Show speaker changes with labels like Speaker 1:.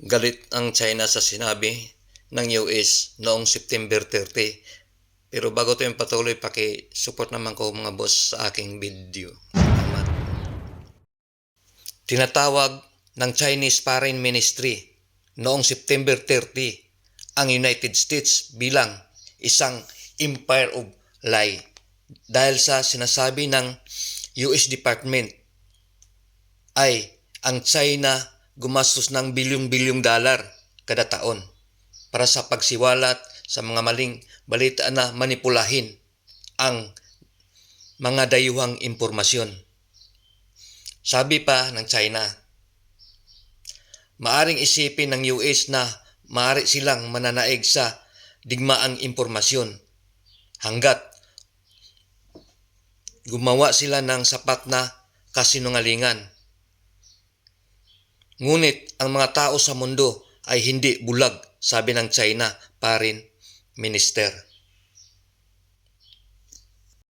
Speaker 1: Galit ang China sa sinabi ng US noong September 30. Pero bago tayo patuloy, paki-support naman ko mga boss sa aking video. Salamat. Tinatawag ng Chinese Foreign Ministry noong September 30 ang United States bilang isang empire of lie dahil sa sinasabi ng US Department ay ang China gumastos ng bilyong-bilyong dolar kada taon para sa pagsiwalat sa mga maling balita na manipulahin ang mga dayuhang impormasyon. Sabi pa ng China, maaring isipin ng US na maaari silang mananaig sa digmaang impormasyon hanggat gumawa sila ng sapat na kasinungalingan. Ngunit ang mga tao sa mundo ay hindi bulag, sabi ng China Foreign Minister.